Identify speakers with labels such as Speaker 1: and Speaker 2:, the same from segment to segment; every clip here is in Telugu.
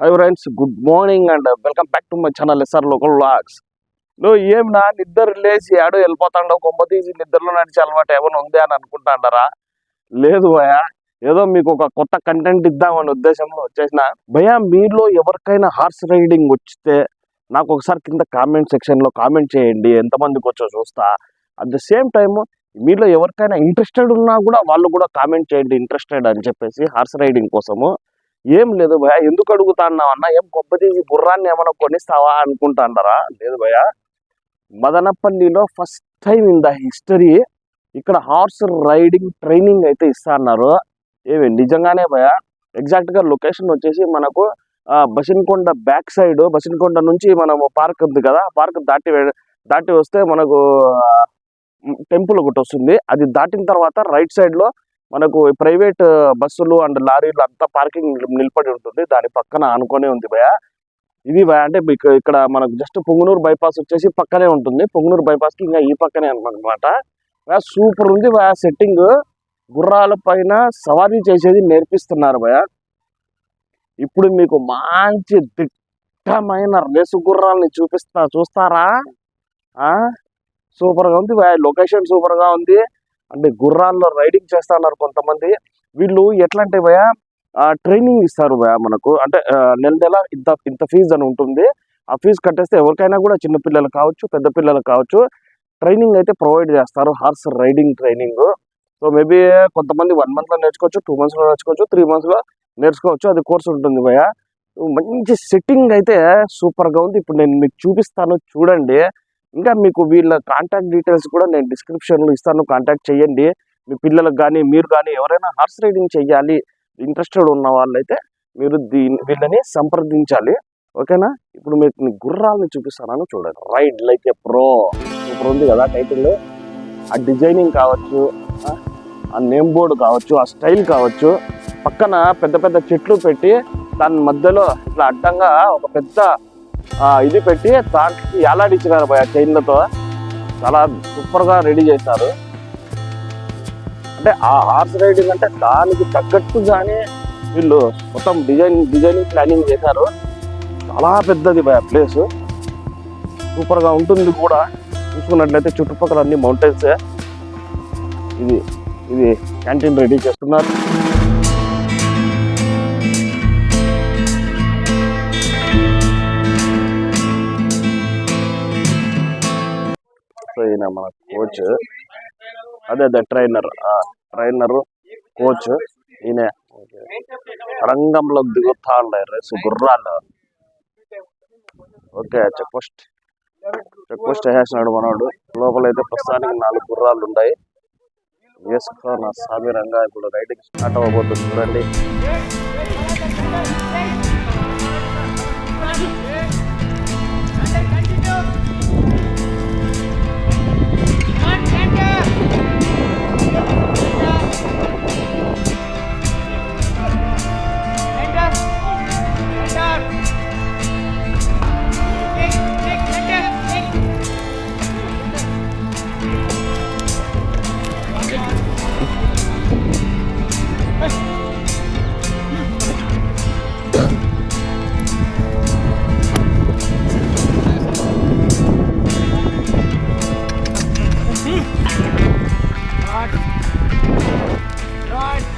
Speaker 1: Hi friends good morning and welcome back to my channel SR local vlogs నువ్వు ఏం నా నిద్ర లేచి ఆడో వెళ్ళిపోతాడో కొమ్మ తీసి నిద్రలో నడిచే అలవాటు ఏమైనా ఉంది అని అనుకుంటాడారా? లేదు భయ ఏదో మీకు ఒక కొత్త కంటెంట్ ఇద్దామనే ఉద్దేశంలో వచ్చేసిన. భయా మీలో ఎవరికైనా హార్స్ రైడింగ్ వచ్చితే నాకు ఒకసారి కింద కామెంట్ సెక్షన్లో కామెంట్ చేయండి ఎంతమందికి వచ్చో చూస్తా. అట్ ద సేమ్ టైమ్ మీలో ఎవరికైనా ఇంట్రెస్టెడ్ ఉన్నా కూడా వాళ్ళు కూడా కామెంట్ చేయండి ఇంట్రెస్టెడ్ అని చెప్పేసి హార్స్ రైడింగ్ కోసము. ఏం లేదు భయ ఎందుకు అడుగుతా అన్నావు అన్న? ఏం కొబ్బరి బుర్రాన్ని ఏమైనా కొనిస్తావా అనుకుంటాండారా? లేదు భయ మదనపల్లిలో first time in the history ఇక్కడ హార్స్ రైడింగ్ ట్రైనింగ్ అయితే ఇస్తా అన్నారు ఏమి నిజంగానే భయ ఎగ్జాక్ట్గా లొకేషన్ వచ్చేసి మనకు ఆ, బసిన్కొండ బ్యాక్ సైడ్ బసిన్కొండ నుంచి మనము పార్క్ ఉంది కదా పార్క్ దాటి దాటి వస్తే మనకు టెంపుల్ ఒకటి వస్తుంది. అది దాటిన తర్వాత రైట్ సైడ్లో మనకు ప్రైవేట్ బస్సులు అండ్ లారీలు అంతా పార్కింగ్ నిలబడి ఉంటుంది. దాని పక్కన ఆనుకొని ఉంది భయ ఇది భయ అంటే మీకు ఇక్కడ మనకు జస్ట్ పొంగునూరు బైపాస్ వచ్చేసి పక్కనే ఉంటుంది. పొంగునూరు బైపాస్కి ఇంకా ఈ పక్కనే అనమాట సూపర్ ఉంది భయ సెట్టింగ్. గుర్రాల పైన సవారీ చేసేది నేర్పిస్తున్నారు భయ ఇప్పుడు మీకు మంచి దిట్టమైన రేసు గుర్రాలని చూపిస్తా చూస్తారా? ఆ? సూపర్గా ఉంది భయ లొకేషన్ సూపర్గా ఉంది. అంటే గుర్రాల్లో రైడింగ్ చేస్తున్నారు కొంతమంది. వీళ్ళు ఎట్లా అంటే భయ ట్రైనింగ్ ఇస్తారు భయ మనకు. అంటే నెల నెల ఇంత ఇంత ఫీజు అని ఉంటుంది. ఆ ఫీజు కట్టేస్తే ఎవరికైనా కూడా చిన్న పిల్లలు కావచ్చు పెద్ద పిల్లలు కావచ్చు ట్రైనింగ్ అయితే ప్రొవైడ్ చేస్తారు. Horse riding training. So maybe కొంతమంది వన్ మంత్లో నేర్చుకోవచ్చు టూ మంత్స్లో నేర్చుకోవచ్చు త్రీ మంత్స్లో నేర్చుకోవచ్చు. అది కోర్స్ ఉంటుంది భయ మంచి సెట్టింగ్ అయితే సూపర్గా ఉంది. ఇప్పుడు నేను మీకు చూపిస్తాను చూడండి. ఇంకా మీకు వీళ్ళ కాంటాక్ట్ డీటెయిల్స్ కూడా నేను డిస్క్రిప్షన్లో ఇస్తాను. కాంటాక్ట్ చేయండి. మీ పిల్లలకు కానీ మీరు కానీ ఎవరైనా హార్స్ రైడింగ్ చేయాలి ఇంట్రెస్టెడ్ ఉన్న వాళ్ళైతే మీరు దీని వీళ్ళని సంప్రదించాలి. ఓకేనా? ఇప్పుడు మీకు గుర్రాలను చూపిస్తాను చూడండి. Ride like a pro super ఉంది కదా టైటిల్ ఆ డిజైనింగ్ కావచ్చు ఆ, నేమ్ బోర్డు కావచ్చు ఆ స్టైల్ కావచ్చు. పక్కన పెద్ద పెద్ద చెట్లు పెట్టి దాని మధ్యలో ఇట్లా అడ్డంగా ఒక పెద్ద ఇది పెట్టి దాంట్లో ఎలాడిచ్చినారు భయ చైన్లతో. చాలా సూపర్గా రెడీ చేశారు. అంటే ఆ హార్స్ రైడింగ్ అంటే దానికి తగ్గట్టుగానే వీళ్ళు మొత్తం డిజైన్ డిజైనింగ్ ప్లానింగ్ చేశారు. చాలా పెద్దది భయ ప్లేస్. సూపర్గా ఉంటుంది కూడా. చూసుకున్నట్లయితే చుట్టుపక్కల అన్ని మౌంటైన్స్ ఇది ఇది క్యాంటీన్ రెడీ చేస్తున్నారు. ఈయన మన కోచ్ అదే అదే ట్రైనర్ ట్రైనర్ కోచ్ ఈయన. రంగంలో దిగుతా రేసు గుర్రాలు. Okay check post. Check post వేసేసినాడు మనోడు. లోపల అయితే ప్రస్తుతానికి నాలుగు గుర్రాలు ఉన్నాయి వేసుకో నా సామి రంగా ఇప్పుడు రైడింగ్ స్టార్ట్ అవ్వబోతుంది. చూడండి.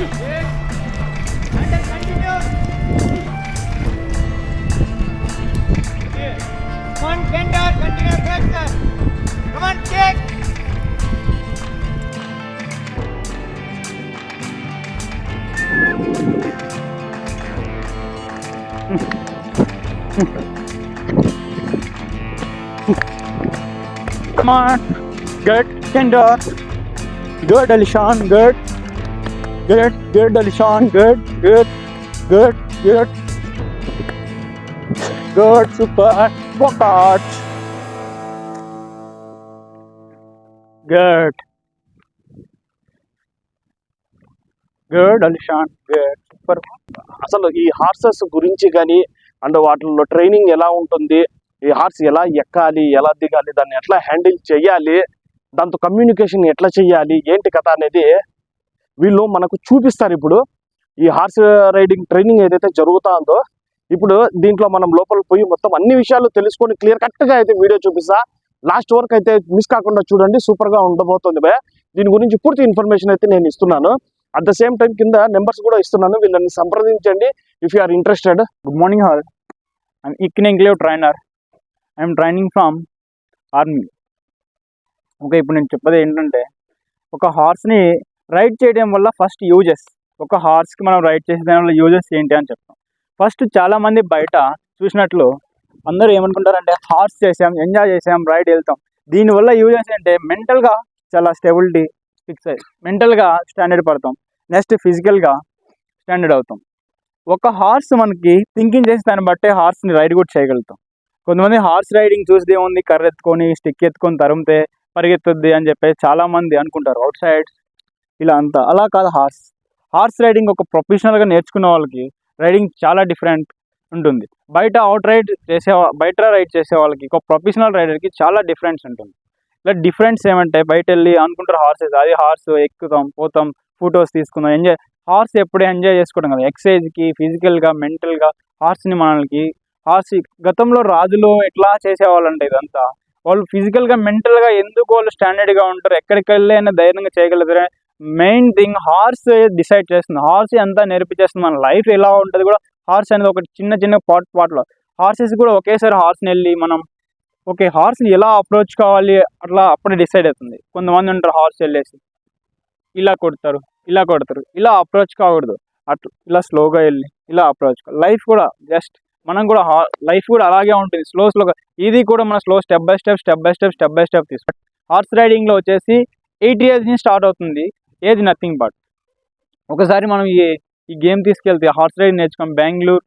Speaker 2: Come on, tender, continue faster. Come on, kick.
Speaker 3: Come on. Good. Tender. Good, Alishan. Good. Good. Good, Alishan. Good. Good. Good, good. Good, super. Work out. Good. Good Alishan good super
Speaker 1: అసలు ఈ హార్సెస్ గురించి కానీ అండ్ వాటిల్లో ట్రైనింగ్ ఎలా ఉంటుంది ఈ హార్స్ ఎలా ఎక్కాలి ఎలా దిగాలి దాన్ని ఎట్లా హ్యాండిల్ చేయాలి దాంతో కమ్యూనికేషన్ ఎట్లా చేయాలి ఏంటి కథ అనేది వీళ్ళు మనకు చూపిస్తారు ఇప్పుడు ఈ హార్స్ రైడింగ్ ట్రైనింగ్ ఏదైతే జరుగుతా ఉందో ఇప్పుడు దీంట్లో మనం లోపల పోయి మొత్తం అన్ని విషయాలు తెలుసుకొని క్లియర్ కట్గా అయితే వీడియో చూపిస్తా. లాస్ట్ వరకు అయితే మిస్ కాకుండా చూడండి సూపర్గా ఉండబోతుంది బే దీని గురించి పూర్తి ఇన్ఫర్మేషన్ అయితే నేను ఇస్తున్నాను. అట్ ద సేమ్ టైం కింద నెంబర్స్ కూడా ఇస్తున్నాను వీళ్ళని సంప్రదించండి if you are interested
Speaker 3: good morning all I'm Ikin Enclave trainer I'm training from army okay ఇప్పుడు నేను చెప్పేది ఏంటంటే ఒక హార్స్ని రైడ్ చేయడం వల్ల ఫస్ట్ యూజెస్ ఒక హార్స్కి మనం రైడ్ చేసే దాని వల్ల యూజెస్ ఏంటి అని చెప్తాం. ఫస్ట్ చాలామంది బయట చూసినట్లు అందరూ ఏమనుకుంటారంటే హార్స్ చేసాం ఎంజాయ్ చేసాం రైడ్ వెళ్తాం. దీనివల్ల యూజెస్ ఏంటంటే మెంటల్గా చాలా స్టెబిలిటీ ఫిక్స్ అయ్యి మెంటల్గా స్టాండర్డ్ పడతాం. నెక్స్ట్ ఫిజికల్గా స్టాండర్డ్ అవుతాం. ఒక హార్స్ మనకి థింకింగ్ చేసి దాన్ని బట్టే హార్స్ని రైడ్ కూడా చేయగలుగుతాం. కొంతమంది హార్స్ రైడింగ్ చూస్తే ఉంది కర్ర ఎత్తుకొని స్టిక్ ఎత్తుకొని తరిమితే పరిగెత్తుద్ది అని చెప్పేసి చాలామంది అనుకుంటారు. అవుట్ సైడ్ ఇలా అంతా. అలా కాదు హార్స్. హార్స్ రైడింగ్ ఒక ప్రొఫెషనల్గా నేర్చుకున్న వాళ్ళకి రైడింగ్ చాలా డిఫరెంట్ ఉంటుంది. బయట అవుట్ రైడ్ చేసే బయట రైడ్ చేసే వాళ్ళకి ఒక ప్రొఫెషనల్ రైడర్కి చాలా డిఫరెన్స్ ఉంటుంది. ఇలా డిఫరెన్స్ ఏమంటే బయట వెళ్ళి అనుకుంటారు హార్సెస్ అది హార్స్ ఎక్కుతాం పోతాం ఫొటోస్ తీసుకుందాం ఎంజాయ్ హార్స్ ఎప్పుడే ఎంజాయ్ చేసుకోవడం కదా. ఎక్సైజ్కి ఫిజికల్గా మెంటల్గా హార్స్ని మనకి హార్స్ గతంలో రాజులు ఎట్లా చేసేవాళ్ళంటే ఇదంతా. వాళ్ళు ఫిజికల్గా మెంటల్గా ఎందుకు వాళ్ళు స్టాండర్డ్గా ఉంటారు ఎక్కడికి వెళ్ళి అయినా ధైర్యంగా చేయగలుగుతారు? మెయిన్ థింగ్ హార్స్ డిసైడ్ చేస్తుంది. హార్స్ అంతా నేర్పించేస్తుంది. మన లైఫ్ ఎలా ఉంటుంది కూడా హార్స్ అనేది ఒక చిన్న చిన్న పాట్ పార్ట్లో హార్సెస్ కూడా ఒకేసారి హార్స్ని వెళ్ళి మనం ఓకే హార్స్ని ఎలా అప్రోచ్ కావాలి అట్లా అప్పుడే డిసైడ్ అవుతుంది. కొంతమంది ఉంటారు హార్స్ వెళ్ళేసి. ఇలా కొడతారు ఇలా కొడతారు. ఇలా అప్రోచ్ కాకూడదు. అట్లా ఇలా స్లోగా వెళ్ళి ఇలా అప్రోచ్ లైఫ్ కూడా జస్ట్ మనం కూడా లైఫ్ కూడా అలాగే ఉంటుంది. స్లో స్లోగా ఇది కూడా మన slow step by step step by step step by step తీసుకో హార్స్ రైడింగ్లో వచ్చేసి ఎయిట్ ఇయర్స్ నుంచి స్టార్ట్ అవుతుంది. ఏజ్ నథింగ్ బట్ ఒకసారి మనం ఈ ఈ గేమ్ తీసుకెళ్తే హార్స్ రైడ్ నేర్చుకోం బెంగళూరు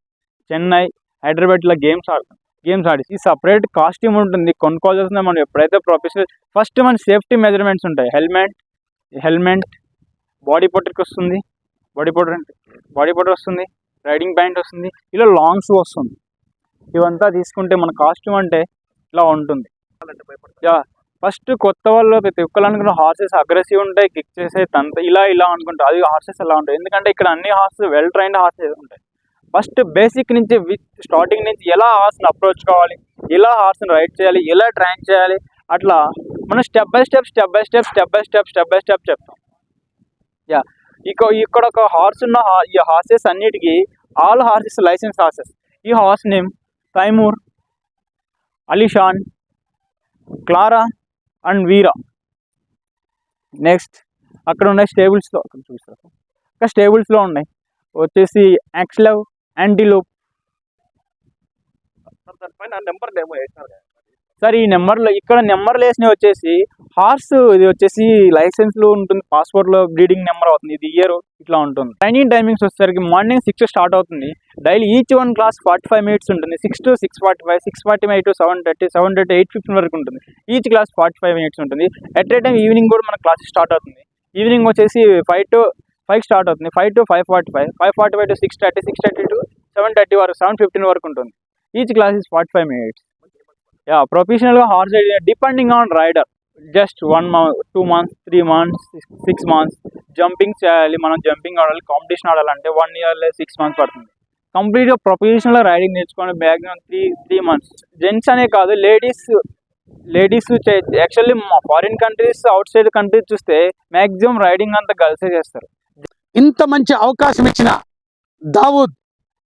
Speaker 3: చెన్నై హైదరాబాద్లో గేమ్స్ ఆడతాం. గేమ్స్ ఆడి ఈ సపరేట్ కాస్ట్యూమ్ ఉంటుంది. కొనుక్కోవాల్సిన మనం ఎప్పుడైతే ప్రొఫెషనల్ ఫస్ట్ మన సేఫ్టీ మెజర్మెంట్స్ ఉంటాయి. హెల్మెట్ హెల్మెట్ బాడీ పొట్టర్కి వస్తుంది. బాడీ పొటర్ అంటే బాడీ పొటర్ వస్తుంది. రైడింగ్ ప్యాంట్ వస్తుంది. ఇలా లాంగ్స్ వస్తుంది. ఇవంతా తీసుకుంటే మన కాస్ట్యూమ్ అంటే ఇలా ఉంటుంది. యా ఫస్ట్ కొత్త వాళ్ళు ప్రతి ఒక్కరు అనుకున్న హార్సెస్ అగ్రెసివ్ ఉంటాయి కిక్ చేసే తంత ఇలా ఇలా అనుకుంటారు. అది హార్సెస్ ఎలా ఉంటాయి? ఎందుకంటే ఇక్కడ అన్ని హార్సెస్ వెల్ ట్రైన్డ్ హార్సెస్ ఉంటాయి. ఫస్ట్ బేసిక్ నుంచి స్టార్టింగ్ నుంచి ఎలా హార్స్ని అప్రోచ్ కావాలి? ఎలా హార్స్ని రైడ్ చేయాలి? ఎలా ట్రైన్ చేయాలి? అట్లా మనం step by step step by step step by step step by step చెప్తాం. యా ఇక ఇక్కడ ఒక హార్స్ ఉన్న ఈ హార్సెస్ అన్నిటికీ ఆల్ హార్సెస్ లైసెన్స్ హార్సెస్ ఈ horse name Taimur Alishan Clara and Veera. Next అక్కడ ఉన్నాయి స్టేబుల్స్లో అక్కడ చూస్తారు ఇంకా స్టేబుల్స్లో ఉన్నాయి. వచ్చేసి యాక్స్లవ్ యాంటీలోప్
Speaker 1: దానిపైన నెంబర్ ఏమో
Speaker 3: సార్ ఈ నెంబర్లో ఇక్కడ నెంబర్లు వేసినవి వచ్చేసి హార్స్ ఇది వచ్చేసి లైసెన్స్లో ఉంటుంది పాస్పోర్ట్లో బ్రీడింగ్ నెంబర్ అవుతుంది ఇది ఇయర్ ఇట్లా ఉంటుంది. ట్రైనింగ్ టైమింగ్స్ వచ్చేసరికి మార్నింగ్ సిక్స్ స్టార్ట్ అవుతుంది. Daily each one class forty five minutes ఉంటుంది. Six to six forty five six forty five to seven thirty seven thirty eight fifteen వరకు ఉంటుంది. Each class forty five minutes ఉంటుంది. ఎట్ ఏ టైం ఈవినింగ్ కూడా మన క్లాసెస్ స్టార్ట్ అవుతుంది. ఈవినింగ్ వచ్చేసి ఫైవ్ టు ఫైవ్ స్టార్ట్ అవుతుంది. Five to five forty five five forty five to six thirty six thirty to seven thirty వరకు సెవెన్ ఫిఫ్టీన్ వరకు ఉంటుంది. Each class is forty five minutes yeah ప్రొఫెషనల్గా horse depending on rider just one month two months three months six months jumping చేయాలి మనం జంపింగ్ ఆడాలి కాంపిటీషన్ ఆడాలంటే వన్ ఇయర్ సిక్స్ మంత్స్ పడుతుంది. కంప్లీట్గా ప్రొఫెషనల్ రైడింగ్ నేర్చుకోవడం maximum three three months gents అనే కాదు ladies ladies actually foreign countries outside countries చూస్తే మ్యాక్సిమం రైడింగ్ అంతా గర్ల్సే చేస్తారు.
Speaker 4: ఇంత మంచి అవకాశం ఇచ్చిన దావూద్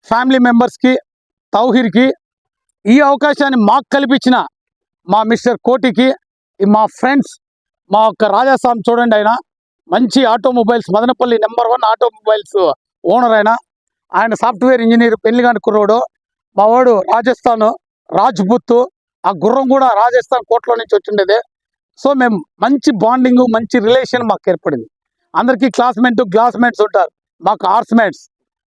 Speaker 4: ఫ్యామిలీ మెంబర్స్కి తౌహీర్కి ఈ అవకాశాన్ని మాకు కల్పించిన మా మిస్టర్ కోటికి ఈ మా ఫ్రెండ్స్ మా యొక్క రాజాస్వామి చూడండి ఆయన. మంచి automobiles Madanapalle number one automobiles owner ఆయన. ఆయన సాఫ్ట్వేర్ ఇంజనీర్ పెళ్ళిగాని కుర్రోడు. మా వాడు రాజస్థాన్ రాజ్పుత్ ఆ గుర్రం కూడా రాజస్థాన్ కోర్టులో నుంచి వచ్చిండేదే. సో మేము మంచి బాండింగ్ మంచి రిలేషన్ మాకు ఏర్పడింది. అందరికీ క్లాస్మేట్ క్లాస్మేట్స్ ఉంటారు. మాకు ఆర్ట్స్మేట్స్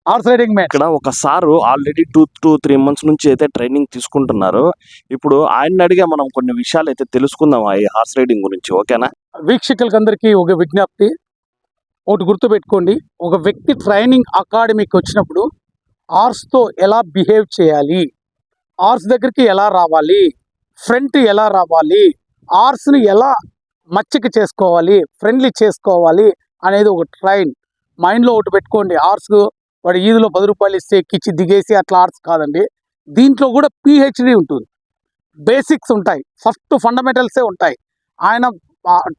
Speaker 4: హార్స్ రైడింగ్ మ్యాచ్
Speaker 1: ఇక్కడ ఒక sir already two two three months నుంచి అయితే ట్రైనింగ్ తీసుకుంటున్నారు. ఇప్పుడు ఆయన అడిగే మనం కొన్ని విషయాలు అయితే తెలుసుకుందాం ఈ హార్స్ రైడింగ్ గురించి ఓకేనా?
Speaker 4: వీక్షకులకి ఒక విజ్ఞప్తి. ఒకటి గుర్తుపెట్టుకోండి. ఒక వ్యక్తి ట్రైనింగ్ అకాడమీకి వచ్చినప్పుడు ఆర్స్తో ఎలా బిహేవ్ చేయాలి? ఆర్స్ దగ్గరికి ఎలా రావాలి? ఫ్రంట్ ఎలా రావాలి? ఆర్స్ని ఎలా మచ్చిక చేసుకోవాలి? ఫ్రెండ్లీ చేసుకోవాలి? అనేది ఒక ట్రైన్ మైండ్లో ఒకటి పెట్టుకోండి. ఆర్స్ వాడు ఈదులో పది రూపాయలు ఇస్తే ఎక్కిచ్చి దిగేసి అట్లా ఆర్ట్స్ కాదండి. దీంట్లో కూడా పిహెచ్డి ఉంటుంది. బేసిక్స్ ఉంటాయి. ఫస్ట్ ఫండమెంటల్సే ఉంటాయి. ఆయన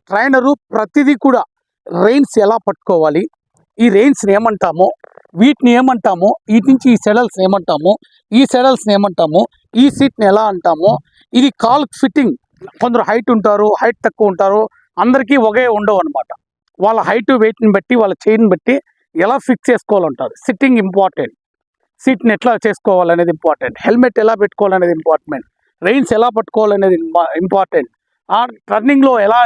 Speaker 4: ట్రైనరు ప్రతిదీ కూడా రెయిన్స్ ఎలా పట్టుకోవాలి ఈ రెయిన్స్ని ఏమంటామో వీటిని ఏమంటామో వీటి నుంచి ఈ సెడల్స్ ఏమంటామో ఈ సెడల్స్ని ఏమంటామో ఈ సీట్ని ఎలా అంటామో ఇది కాల్ ఫిట్టింగ్ కొందరు హైట్ ఉంటారు హైట్ తక్కువ ఉంటారు అందరికీ ఒకే ఉండవు అనమాట వాళ్ళ హైట్ వెయిట్ని బట్టి వాళ్ళ చైన్ బట్టి ఎలా ఫిక్స్ చేసుకోవాలంటారు? సిట్టింగ్ ఇంపార్టెంట్ సీట్ని ఎట్లా చేసుకోవాలనేది ఇంపార్టెంట్ హెల్మెట్ ఎలా పెట్టుకోవాలనేది ఇంపార్టెంట్ రెయిన్స్ ఎలా పట్టుకోవాలనేది ఇంపార్టెంట్ ఆ టర్నింగ్లో ఎలా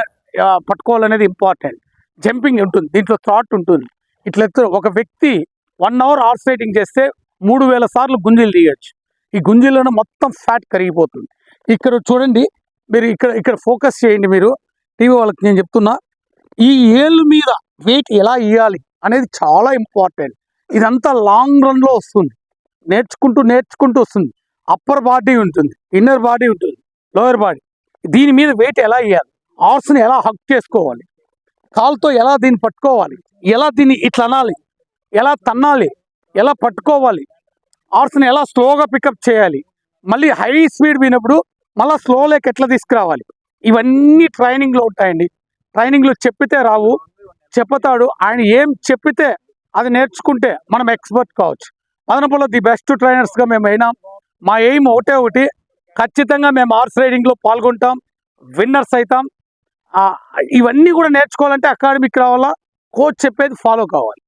Speaker 4: పట్టుకోవాలనేది ఇంపార్టెంట్ జంపింగ్ ఉంటుంది. దీంట్లో థాట్ ఉంటుంది. ఇట్లా ఒక వ్యక్తి వన్ అవర్ హార్స్ రైడింగ్ చేస్తే మూడు వేల సార్లు గుంజీలు తీయచ్చు. ఈ గుంజీలను మొత్తం ఫ్యాట్ కరిగిపోతుంది. ఇక్కడ చూడండి మీరు ఇక్కడ ఇక్కడ ఫోకస్ చేయండి మీరు. టీవీ వాళ్ళకి నేను చెప్తున్నా ఈ ఏళ్ళు మీద వెయిట్ ఎలా ఇవ్వాలి అనేది చాలా ఇంపార్టెంట్ ఇదంతా లాంగ్ రన్లో వస్తుంది. నేర్చుకుంటూ నేర్చుకుంటూ వస్తుంది. అప్పర్ బాడీ ఉంటుంది ఇన్నర్ బాడీ ఉంటుంది లోయర్ బాడీ దీని మీద వెయిట్ ఎలా ఇవ్వాలి ఆర్స్ని ఎలా హక్ చేసుకోవాలి? కాల్తో ఎలా దీన్ని పట్టుకోవాలి? ఎలా దీన్ని ఇట్లా అనాలి? ఎలా తన్నాలి? ఎలా పట్టుకోవాలి? ఆర్స్ని ఎలా స్లోగా పికప్ చేయాలి? మళ్ళీ హై స్పీడ్ పోయినప్పుడు మళ్ళీ స్లో లేక ఎట్లా తీసుకురావాలి? ఇవన్నీ ట్రైనింగ్లో ఉంటాయండి. ట్రైనింగ్లో చెప్పితే రావు. చెప్తాడు ఆయన ఏం చెప్పితే అది నేర్చుకుంటే మనం ఎక్స్పర్ట్ కావచ్చు. మదనపల్లిలో ది బెస్ట్ ట్రైనర్స్గా మేము అయినాం. మా ఎయిమ్ ఒకటే ఒకటి. ఖచ్చితంగా మేము హార్స్ రైడింగ్లో పాల్గొంటాం. విన్నర్స్ అవుతాం ఇవన్నీ కూడా నేర్చుకోవాలంటే అకాడమిక్ రావాలా? కోచ్ చెప్పేది ఫాలో కావాలి.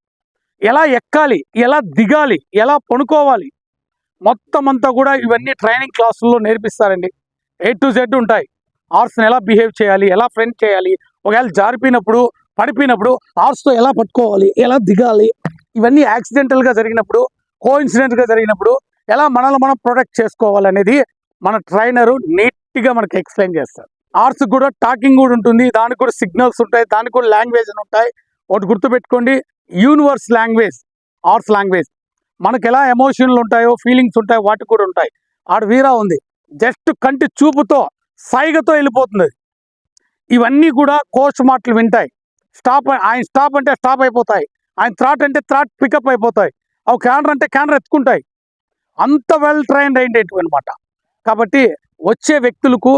Speaker 4: ఎలా ఎక్కాలి? ఎలా దిగాలి? ఎలా పనుకోవాలి? మొత్తం అంతా కూడా ఇవన్నీ ట్రైనింగ్ క్లాసుల్లో నేర్పిస్తారండి. ఏ టు జెడ్ ఉంటాయి. హార్స్ని ఎలా బిహేవ్ చేయాలి? ఎలా ఫ్రెండ్ చేయాలి? ఒకవేళ జారిపోయినప్పుడు పడిపోయినప్పుడు హార్స్తో ఎలా పట్టుకోవాలి ఎలా దిగాలి ఇవన్నీ యాక్సిడెంటల్గా జరిగినప్పుడు కో ఇన్సిడెంట్గా జరిగినప్పుడు ఎలా మనల్ని మనం ప్రొటెక్ట్ చేసుకోవాలి అనేది మన ట్రైనరు నీట్గా మనకి ఎక్స్ప్లెయిన్ చేస్తారు. ఆర్ట్స్ కూడా టాకింగ్ కూడా ఉంటుంది దానికి కూడా సిగ్నల్స్ ఉంటాయి దానికి కూడా లాంగ్వేజ్ అని ఉంటాయి. ఒకటి గుర్తుపెట్టుకోండి యూనివర్స్ లాంగ్వేజ్ ఆర్ట్స్ లాంగ్వేజ్ మనకి ఎలా ఎమోషన్లు ఉంటాయో ఫీలింగ్స్ ఉంటాయో వాటికి కూడా ఉంటాయి. ఆడ వీరా ఉంది జస్ట్ కంటి చూపుతో సైగతో వెళ్ళిపోతుంది. ఇవన్నీ కూడా కోచ్ మాటలు వింటాయి. స్టాప్ ఆయన స్టాప్ అంటే స్టాప్ అయిపోతాయి. ఆయన త్రాట్ అంటే త్రాట్ పికప్ అయిపోతాయి. అవి క్యానర్ అంటే క్యానర్ ఎత్తుకుంటాయి. అంత వెల్ ట్రైన్డ్ అయ్యేటివి అనమాట కాబట్టి వచ్చే వ్యక్తులకు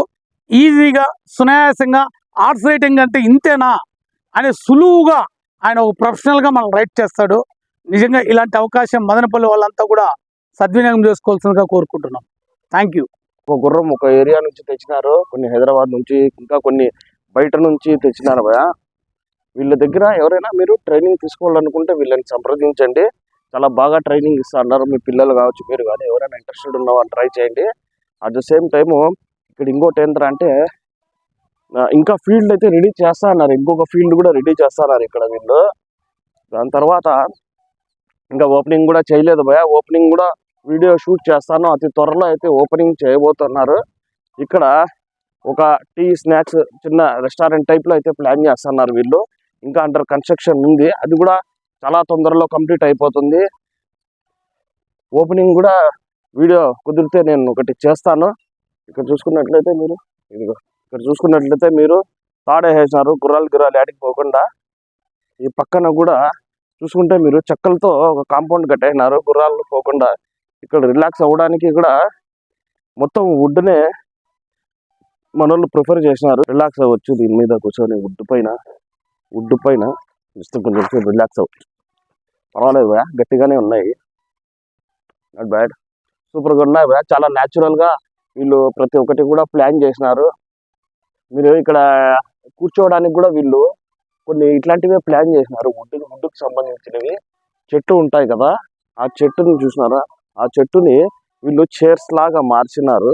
Speaker 4: ఈజీగా సునాయాసంగా ఆర్ట్స్ రైటింగ్ అంటే ఇంతేనా అనే సులువుగా ఆయన ఒక ప్రొఫెషనల్గా మనం రైట్ చేస్తాడు. నిజంగా ఇలాంటి అవకాశం మదనపల్లి వాళ్ళంతా కూడా సద్వినియోగం చేసుకోవాల్సిందిగా కోరుకుంటున్నాం. థ్యాంక్ యూ
Speaker 1: ఒక గుర్రం ఒక ఏరియా నుంచి తెచ్చినారు. కొన్ని హైదరాబాద్ నుంచి ఇంకా కొన్ని బయట నుంచి తెచ్చినారు భయ వీళ్ళ దగ్గర ఎవరైనా మీరు ట్రైనింగ్ తీసుకోవాలనుకుంటే వీళ్ళని సంప్రదించండి. చాలా బాగా ట్రైనింగ్ ఇస్తున్నారు. మీ పిల్లలు కావచ్చు మీరు కానీ ఎవరైనా ఇంట్రెస్టెడ్ ఉన్న వాళ్ళు ట్రై చేయండి. అట్ ద సేమ్ టైము ఇక్కడ ఇంకోటి ఏంటంటే అంటే ఇంకా ఫీల్డ్ అయితే రెడీ చేస్తా అన్నారు ఇంకొక ఫీల్డ్ కూడా రెడీ చేస్తున్నారు ఇక్కడ వీళ్ళు. దాని తర్వాత ఇంకా ఓపెనింగ్ కూడా చేయలేదు భయ ఓపెనింగ్ కూడా వీడియో షూట్ చేస్తాను. అతి త్వరలో అయితే ఓపెనింగ్ చేయబోతున్నారు. ఇక్కడ ఒక టీ స్నాక్స్ చిన్న రెస్టారెంట్ టైప్లో అయితే ప్లాన్ చేస్తున్నారు వీళ్ళు. ఇంకా అండర్ కన్స్ట్రక్షన్ ఉంది. అది కూడా చాలా తొందరలో కంప్లీట్ అయిపోతుంది. ఓపెనింగ్ కూడా వీడియో కుదిరితే నేను ఒకటి చేస్తాను. ఇక్కడ చూసుకున్నట్లయితే మీరు ఇదిగో ఇక్కడ చూసుకున్నట్లయితే మీరు తాడేసేసినారు గుర్రాలు గుర్రాలు ఆడికి పోకుండా. ఈ పక్కన కూడా చూసుకుంటే మీరు చెక్కలతో ఒక కాంపౌండ్ కట్టేసినారు గుర్రాలు పోకుండా. ఇక్కడ రిలాక్స్ అవ్వడానికి కూడా మొత్తం వుడ్నే మన వాళ్ళు ప్రిఫర్ చేసినారు. రిలాక్స్ అవ్వచ్చు దీని మీద కూర్చొని వుడ్ పైన. వుడ్ పైన జస్ట్ కొంచెం రిలాక్స్ అవ్వచ్చు పర్వాలేదు భయ గట్టిగానే ఉన్నాయి. నాట్ బ్యాడ్ సూపర్గా ఉన్నాయి భయ చాలా న్యాచురల్గా వీళ్ళు ప్రతి ఒక్కటి కూడా ప్లాన్ చేసినారు. మీరు ఇక్కడ కూర్చోవడానికి కూడా వీళ్ళు కొన్ని ఇట్లాంటివే ప్లాన్ చేసినారు. వుడ్ వుడ్కి సంబంధించినవి. చెట్టు ఉంటాయి కదా ఆ చెట్టుని చూసినారా? ఆ చెట్టుని వీళ్ళు చైర్స్ లాగా మార్చినారు.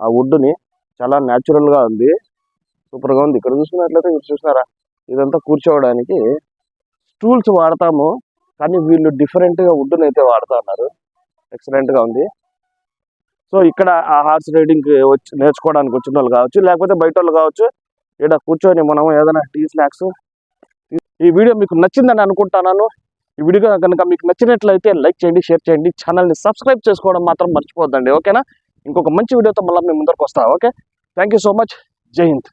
Speaker 1: ఆ వుడ్ని చాలా న్యాచురల్గా ఉంది. సూపర్గా ఉంది. ఇక్కడ చూసుకున్నట్లయితే మీరు చూసినారా ఇదంతా కూర్చోవడానికి స్టూల్స్ వాడతాము కానీ వీళ్ళు డిఫరెంట్గా వుడ్ని అయితే వాడుతూ ఎక్సలెంట్ ఎక్సలెంట్గా ఉంది. సో ఇక్కడ ఆ హార్స్ రైడింగ్ వచ్చి నేర్చుకోవడానికి వచ్చిన వాళ్ళు కావచ్చు లేకపోతే బయట వాళ్ళు కావచ్చు ఇక్కడ కూర్చొని మనం ఏదైనా టీ స్నాక్స్ ఈ వీడియో మీకు నచ్చిందని అనుకుంటున్నాను. ఈ వీడియో కనుక మీకు నచ్చినట్లయితే లైక్ చేయండి షేర్ చేయండి ఛానల్ని సబ్స్క్రైబ్ చేసుకోవడం మాత్రం మర్చిపోద్దండి ఓకేనా? ఇంకొక మంచి వీడియోతో మళ్ళీ మీ ముందరకు వస్తా okay? Thank you so much. జై హింద్.